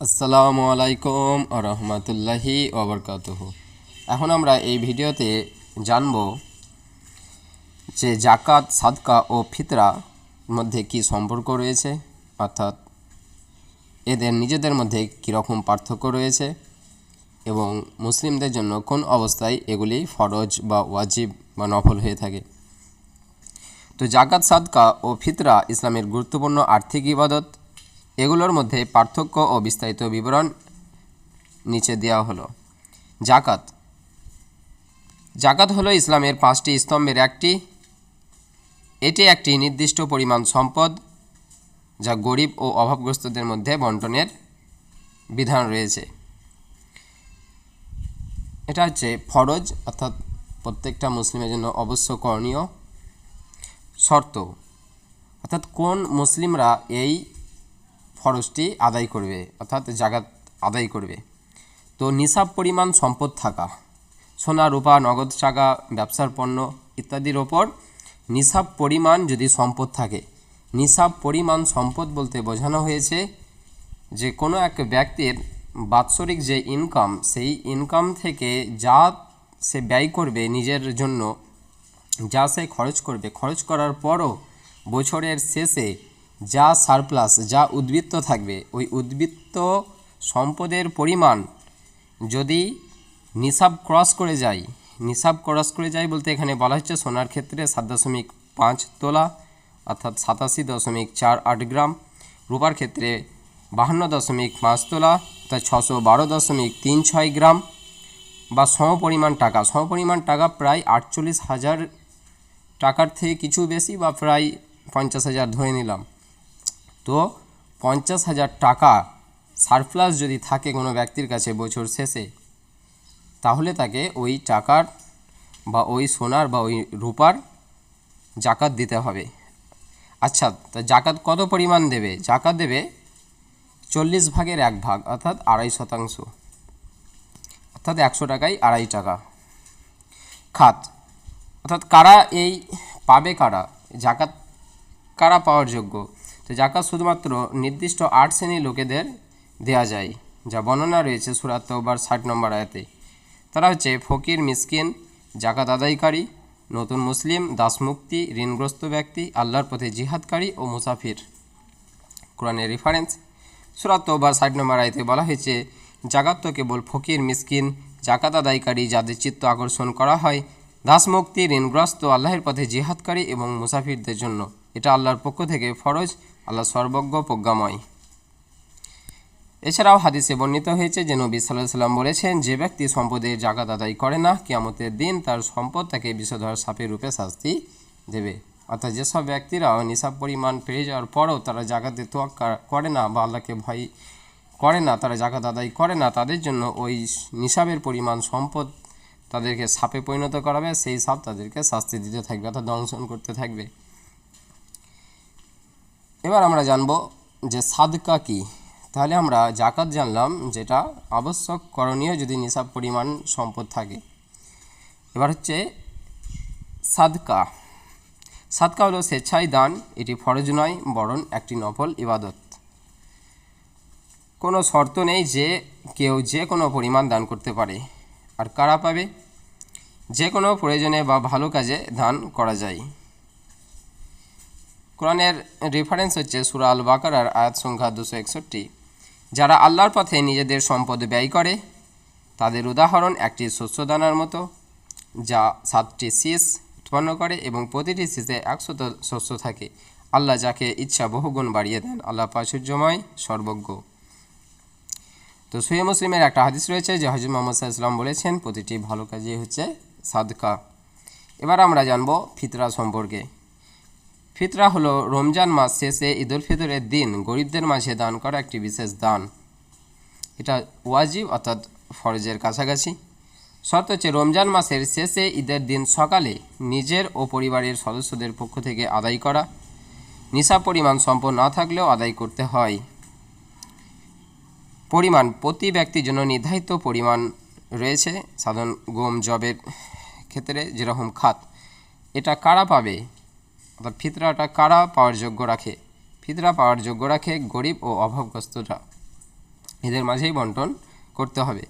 আসসালামু আলাইকুম রহমতুল্লাহি ওবরকাতুহ এখন আমরা এই ভিডিওতে জানব যে জাকাত সাদকা ও ফিতরা মধ্যে কি সম্পর্ক রয়েছে, অর্থাৎ এদের নিজেদের মধ্যে কীরকম পার্থক্য রয়েছে এবং মুসলিমদের জন্য কোন অবস্থায় এগুলি ফরজ বা ওয়াজিব বা নফল হয়ে থাকে। তো জাকাত সাদকা ও ফিতরা ইসলামের গুরুত্বপূর্ণ আর্থিক ইবাদত এগুলোর মধ্যে পার্থক্য ও বিস্তারিত বিবরণ নিচে দেওয়া হলো। জাকাত। জাকাত হলো ইসলামের পাঁচটি স্তম্ভের একটি। এটি একটি নির্দিষ্ট পরিমাণ সম্পদ যা গরিব ও অভাবগ্রস্তদের মধ্যে বন্টনের বিধান রয়েছে। এটা হচ্ছে ফরজ, অর্থাৎ প্রত্যেকটা মুসলিমের জন্য অবশ্য করণীয় শর্ত। অর্থাৎ কোন মুসলিমরা এই ফরজটি আদায় করবে, অর্থাৎ জাগাত আদায় করবে। তো নিসাব পরিমাণ সম্পদ থাকা, সোনা, রূপা, নগদ টাকা, ব্যবসার পণ্য ইত্যাদির ওপর নিসাব পরিমাণ যদি সম্পদ থাকে, নিসাব পরিমাণ সম্পদ বলতে বোঝানো হয়েছে যে কোনো এক ব্যক্তির বাৎসরিক যে ইনকাম, সেই ইনকাম থেকে যা সে ব্যয় করবে নিজের জন্য, যা সে খরচ করবে, খরচ করার পরও বছরের শেষে যা সারপ্লাস যা উদ্বৃত্ত থাকবে, ওই উদ্বৃত্ত সম্পদের পরিমাণ যদি নিসাব ক্রস করে যায়, নিসাব ক্রস করে যায় বলতে এখানে বলা হচ্ছে সোনার ক্ষেত্রে সাত দশমিক পাঁচ তোলা, অর্থাৎ সাতাশি দশমিক চার আট গ্রাম, রূপার ক্ষেত্রে বাহান্ন দশমিক পাঁচ তোলা, অর্থাৎ ছশো বারো দশমিক তিন ছয় গ্রাম, বা সমপরিমাণ টাকা। সমপরিমাণ টাকা প্রায় আটচল্লিশ হাজার টাকার থেকে কিছু বেশি বা প্রায় পঞ্চাশ হাজার ধরে নিলাম। তো পঞ্চাশ হাজার টাকা সারপ্লাস যদি থাকে কোনো ব্যক্তির কাছে বছর শেষে, তাহলে তাকে ওই টাকার বা ওই সোনার বা ওই রূপার জাকাত দিতে হবে। আচ্ছা তা জাকাত কত পরিমাণ দেবে? জাকাত দেবে চল্লিশ ভাগের এক ভাগ, অর্থাৎ আড়াই শতাংশ। অর্থাৎ একশো টাকায় আড়াই টাকা। খাত, অর্থাৎ কারা এই পাবে কারা? জাকাত কারা পাওয়ার যোগ্য? তো জাকাত শুধুমাত্র নির্দিষ্ট আট শ্রেণির লোকেদের দেয়া যায়, যা বর্ণনা রয়েছে সুরাত তওবার ষাট নম্বর আয়াতে। তারা হচ্ছে ফকির, মিসকিন জাকাত আদায়কারী, নতুন মুসলিম, দাসমুক্তি, ঋণগ্রস্ত ব্যক্তি, আল্লাহর পথে জিহাদকারী ও মুসাফির। কোরআনের রেফারেন্স সুরাত তওবার ষাট নম্বর আয়তে বলা হয়েছে জাকাত তো কেবল ফকির, মিসকিন জাকাত আদায়কারী যাদের চিত্ত আকর্ষণ করা হয়, দাসমুক্তি, ঋণগ্রস্ত, আল্লাহের পথে জিহাদকারী এবং মুসাফিরদের জন্য। এটা আল্লাহর পক্ষ থেকে ফরজ আল্লাহ সর্বজ্ঞ, প্রজ্ঞাময়। এছাড়াও হাদিসে বর্ণিত হয়েছে যে নবী সাল্লাহ সাল্লাম বলেছেন, যে ব্যক্তি সম্পদের জাকাত আদায় করে না, কিয়ামতের দিন তার সম্পদ তাকে বিষধর সাপের রূপে শাস্তি দেবে। অর্থাৎ যেসব ব্যক্তিরা নিসাব পরিমাণ পেয়ে যাওয়ার পরও তারা জাকাতে তোয়াক্কা করে না বা আল্লাহকে ভয় করে না, তারা জাকাত আদায় করে না, তাদের জন্য ওই নিসাবের পরিমাণ সম্পদ তাদেরকে সাপে পরিণত করাবে, সেই সাপ তাদেরকে শাস্তি দিতে থাকবে অর্থাৎ দংশন করতে থাকবে। এবার আমরা জানব যে সাদকা কি। তাহলে আমরা জাকাত জানলাম যেটা আবশ্যক করণীয় যদি নিসাব পরিমাণ সম্পদ থাকে। এবার হচ্ছে সাদকা। সাদকা হলো স্বেচ্ছায় দান, এটি ফরজ নয়, বরং একটি নফল ইবাদত। কোনো শর্ত নেই যে কেউ যে কোনো পরিমাণ দান করতে পারে। আর কারা পাবে? যে কোনো প্রয়োজনে বা ভালো কাজে দান করা যায়। কোরআনের রেফারেন্স হচ্ছে সুরা আল বাকারার আয়াত সংখ্যা দুশো একষট্টি। যারা আল্লাহর পথে নিজেদের সম্পদ ব্যয় করে, তাদের উদাহরণ একটি শস্যদানার মতো, যা সাতটি শীষ উৎপন্ন করে এবং প্রতিটি শীষে একশত শস্য থাকে। আল্লাহ যাকে ইচ্ছা বহুগুণ বাড়িয়ে দেন, আল্লাহ প্রাচুর্যময় সর্বজ্ঞ। তো সৈয় মুসলিমের একটা হাদিস রয়েছে যে হজরত মোহাম্মদ সাল্লাম বলেছেন, প্রতিটি ভালো কাজই হচ্ছে সাদকা। এবার আমরা জানব ফিতরা সম্পর্কে। ফিতরা হলো রমজান মাস শেষে ঈদুল ফিতরের দিন গরিবদের মাঝে দান করা একটি বিশেষ দান। এটা ওয়াজিব অর্থাৎ ফরজের কাছাকাছি। শর্ত হচ্ছে রমজান মাসের শেষে ঈদের দিন সকালে নিজের ও পরিবারের সদস্যদের পক্ষ থেকে আদায় করা। নিশা পরিমাণ সম্পদ না থাকলেও আদায় করতে হয়। পরিমাণ, প্রতি ব্যক্তির জন্য নির্ধারিত পরিমাণ রয়েছে। সাধারণ গম জবের ক্ষেত্রে যেরকম খাত। এটা কারা পাবে? অর্থাৎ ফিতরাটা কারা পাওয়ার যোগ্য রাখে? ফিতরা পাওয়ার যোগ্য রাখে গরিব ও অভাবগ্রস্তরা। এদের মাঝেই বন্টন করতে হবে।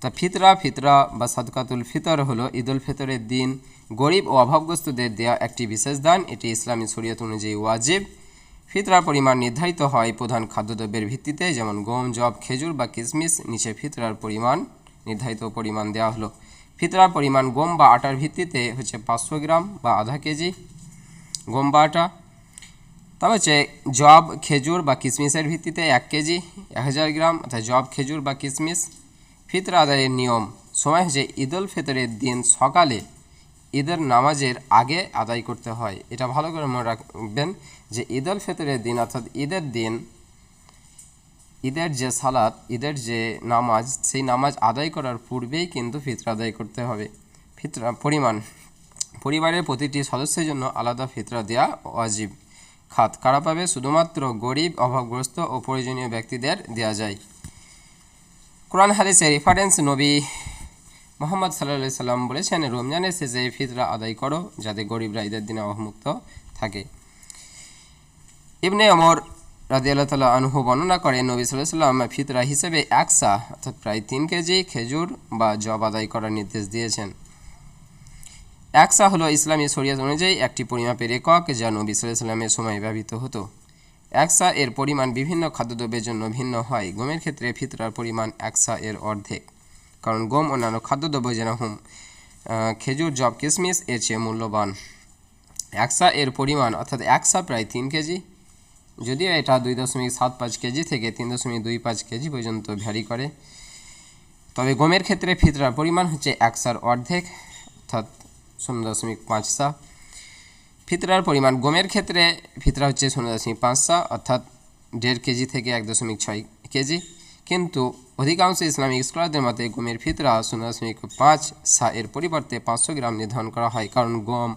তা ফিতরা ফিতরা বা সাদকাতুল ফিতর হলো ঈদুল ফিতরের দিন। গরিব ও অভাবগ্রস্তদের দেয়া একটি বিশেষ দান। এটি ইসলামী শরীয়ত অনুযায়ী ওয়াজিব। ফিতরার পরিমাণ নির্ধারিত হয় প্রধান খাদ্যদ্রব্যের ভিত্তিতে, যেমন গম জব খেজুর বা কিশমিশ নিচে ফিতরার পরিমাণ, নির্ধারিত পরিমাণ দেওয়া হলো। ফিতরার পরিমাণ গম বা আটার ভিত্তিতে হচ্ছে পাঁচশো গ্রাম বা আধা কেজি। গম বা আটা তবে হচ্ছে জব খেজুর বা কিশমিশের ভিত্তিতে এক কেজি, এক হাজার গ্রাম, অর্থাৎ জব খেজুর বা কিশমিশ ফিতরা আদায়ের নিয়ম, সময় হচ্ছে ঈদ উল ফিতরের দিন সকালে ঈদের নামাজের আগে আদায় করতে হয়। এটা ভালো করে মনে রাখবেন যে ঈদ উল ফিতরের দিন, অর্থাৎ ঈদের দিন, ঈদের যে সালাত, ঈদের যে নামাজ, সেই নামাজ আদায় করার পূর্বেই কিন্তু ফিতরা আদায় করতে হবে। ফিতরা, পরিমাণ পরিবারের প্রতিটি সদস্যের জন্য আলাদা ফিতরা দেওয়া ওয়াজিব। খাত কারা পাবে শুধুমাত্র গরিব, অভাবগ্রস্ত ও প্রয়োজনীয় ব্যক্তিদের দেওয়া যায়। কোরআন হাদিসের রেফারেন্স নবী মোহাম্মদ সাল্লা সাল্লাম বলেছেন, রমজানের শেষে ফিতরা আদায় করো যাতে গরিবরা ঈদের দিনে অবমুক্ত থাকে। ইবনে অমর রাজি আল্লাহ তালা আনহু বর্ণনা করেন, নবী সাল্লাহ সাল্লাম ফিতরা হিসেবে একসা, অর্থাৎ প্রায় তিন কেজি খেজুর বা জব আদায় করার নির্দেশ দিয়েছেন। একসা হলো ইসলামী শরিয়াত অনুযায়ী একটি পরিমাপের একক যা নবী সাল্লামের সময় ব্যবহৃত হতো। একসা এর পরিমাণ বিভিন্ন খাদ্যদ্রব্যের জন্য ভিন্ন হয়। গমের ক্ষেত্রে ফিতরার পরিমাণ একসা এর অর্ধেক। কারণ গম অন্যান্য খাদ্যদ্রব্য যেরকম খেজুর জব কিশমিশ এর চেয়ে মূল্যবান। একসা এর পরিমাণ, অর্থাৎ একসা প্রায় তিন কেজি। যদিও এটা দুই দশমিক সাত পাঁচ কেজি থেকে তিন দশমিক দুই পাঁচ কেজি পর্যন্ত ভ্যারি করে। তবে গমের ক্ষেত্রে ফিতরার পরিমাণ হচ্ছে একসার অর্ধেক, অর্থাৎ শূন্য দশমিক পাঁচ সা ফিতরার পরিমাণ গমের ক্ষেত্রে ফিতরা হচ্ছে শূন্য দশমিক পাঁচ সা অর্থাৎ দেড় কেজি থেকে এক দশমিক ছয় কেজি। কিন্তু অধিকাংশ ইসলামিক স্কলারদের মতে গমের ফিতরা শূন্য দশমিক পাঁচ সা এর পরিবর্তে পাঁচশো গ্রাম নির্ধারণ করা হয়। কারণ গম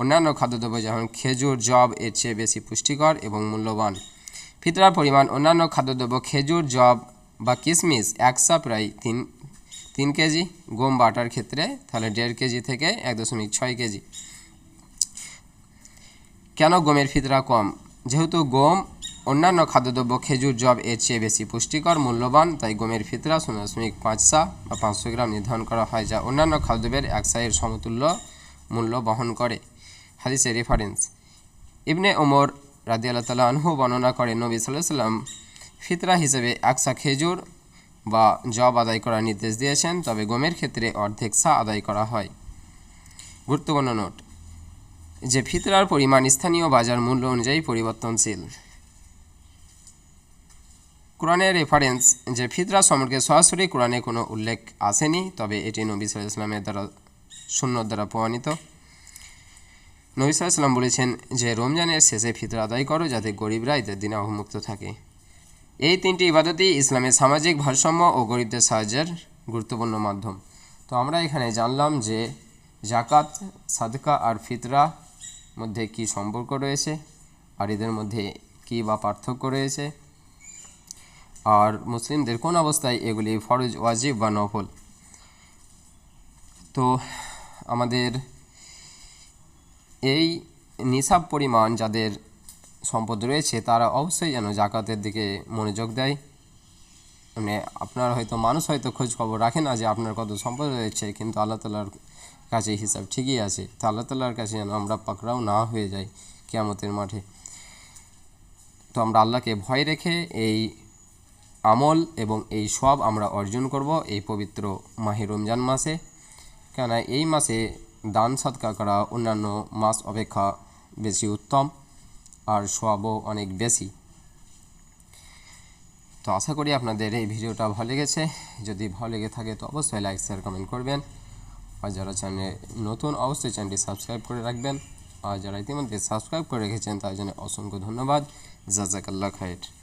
অন্যান্য খাদ্যদ্রব্য যেমন খেজুর জব এর চেয়ে বেশি পুষ্টিকর এবং মূল্যবান। ফিতরার পরিমাণ অন্যান্য খাদ্যদ্রব্য খেজুর জব বা কিশমিশ একশা প্রায় তিন তিন কেজি, গম বা আটার ক্ষেত্রে তাহলে দেড় কেজি থেকে এক দশমিক ছয় কেজি। কেন গমের ফিতরা কম? যেহেতু গম অন্যান্য খাদ্যদ্রব্য খেজুর জব এর চেয়ে বেশি পুষ্টিকর, মূল্যবান, তাই গমের ফিতরা শূন্য দশমিক পাঁচ সা বা পাঁচশো গ্রাম নির্ধারণ করা হয়, যা অন্যান্য খাদ্যদ্রব্যের এক সায়ের সমতুল্য মূল্য বহন করে। হাদিসের রেফারেন্স ইবনে ওমর রাদি আল্লাহ তালা আনহু বর্ণনা করে নবী সাল্লাহ সাল্লাম ফিতরা হিসেবে একসা খেজুর বা জব আদায় করার নির্দেশ দিয়েছেন, তবে গমের ক্ষেত্রে অর্ধেক সা আদায় করা হয়। গুরুত্বপূর্ণ নোট। যে ফিতরার পরিমাণ স্থানীয় বাজার মূল্য অনুযায়ী পরিবর্তনশীল। কোরআনের রেফারেন্স যে ফিতরা সম্পর্কে সরাসরি কোরআনে কোনো উল্লেখ আসেনি, তবে এটি নবী সাল্লাহ ইসলামের দ্বারা শূন্যর দ্বারা প্রমাণিত। নবী সাল ইসলাম বলেছেন যে রমজানের শেষে ফিতরা আদায় করো যাতে গরিবরা ঈদের দিনে অবমুক্ত থাকে। এই তিনটি ইবাদতই ইসলামের সামাজিক ভারসাম্য ও গরিবদের সাহায্যের গুরুত্বপূর্ণ মাধ্যম। তো আমরা এখানে জানলাম যে জাকাত সাদকা আর ফিতরা মধ্যে কি সম্পর্ক রয়েছে আর এদের মধ্যে কি বা পার্থক্য রয়েছে। আর মুসলিমদের কোন অবস্থায় এগুলি ফরজ, ওয়াজিব বা নফল? তো আমাদের এই নিসাব পরিমাণ যাদের সম্পদ রয়েছে, তারা অবশ্যই যেন জাকাতের দিকে মনোযোগ দেয়। মানে আপনার হয়তো, মানুষ হয়তো খোঁজ খবর রাখে না যে আপনার কত সম্পদ রয়েছে, কিন্তু আল্লাহ তালার কাছে হিসাব ঠিকই আছে। তো আল্লাহ তালার কাছে যেন আমরা পাকড়াও না হয়ে যাই কেয়ামতের মাঠে। তো আমরা আল্লাহকে ভয় রেখে এই আমল এবং এই সব আমরা অর্জন করব এই পবিত্র মাহে রমজান মাসে। কেন এই মাসে দান সৎকার করা অন্যান্য মাস অপেক্ষা বেশি উত্তম। আর সবও অনেক বেশি। তো আশা করি আপনাদের এই ভিডিওটা ভালো লেগেছে। যদি ভালো লেগে থাকে তো অবশ্যই লাইক শেয়ার কমেন্ট করবেন। আর যারা চ্যানেলে নতুন, অবশ্যই চ্যানেলটি সাবস্ক্রাইব করে রাখবেন। আর যারা ইতিমধ্যে সাবস্ক্রাইব করে রেখেছেন তার জন্য অসংখ্য ধন্যবাদ। জাজাকাল্লা খায়ের।